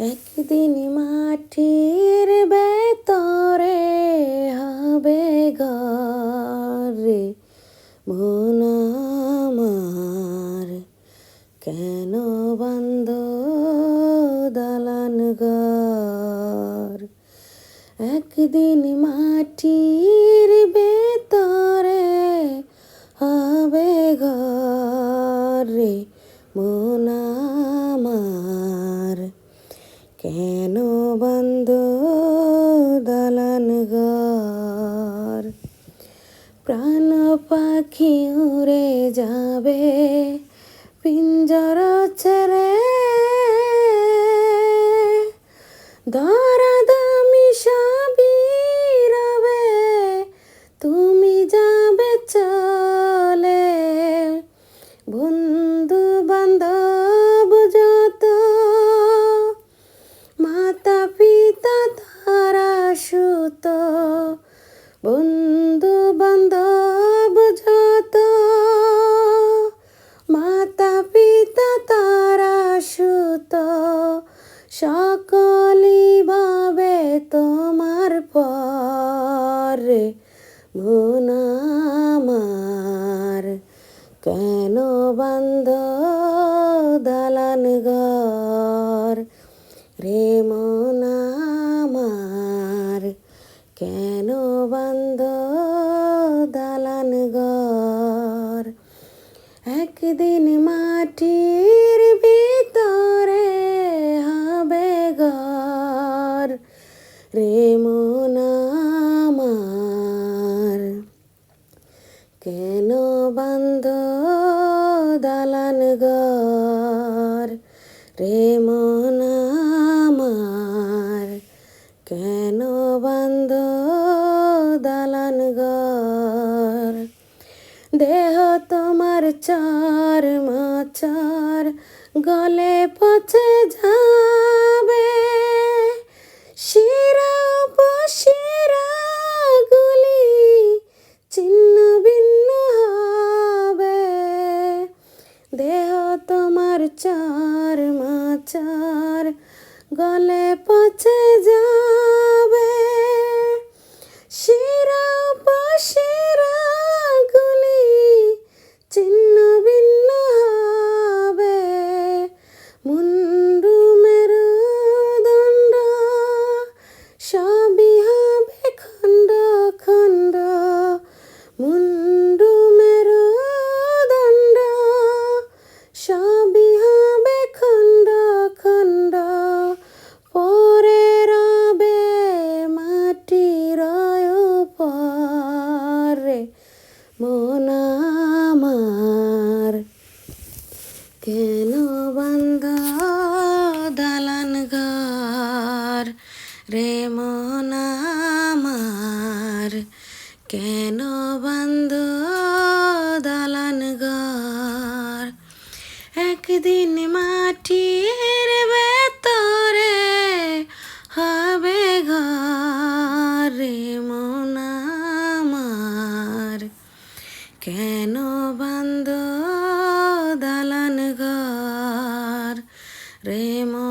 একদিন মাটির বেতরে হবে ঘরে মন আমার। কেন বন্ধ দালান ঘর? একদিন মাটির ভেতরে কেন বন্ধ দালান ঘর প্রাণ পাখি উড়ে যাবে পিঞ্জর বন্ধু বান্ধব যত মাতা পিতা তারা সুত সকলি ভাবে তোমার পরে। আমার কেন বন্ধ দালান ঘর? রে মন কেন বন্ধ দালান ঘর? একদিন মাটির ভিতরে হবে ঘর রে মন আমার। কেন বন্ধ দালান ঘর রে মন আমার? কেন বন্ধ চার মাচার গলে পচে যাবে। শিরা উপশিরা গুলি চিহ্ন ভিন্ন হবে। দেহ তোমার চার মাচার গলে পচে যাবে। রে মনামার কেন বন্ধ দালান ঘর? একদিন মাটির ভেতরে হবে ঘর রে মনামার কেন বন্ধ দালান ঘর রে মন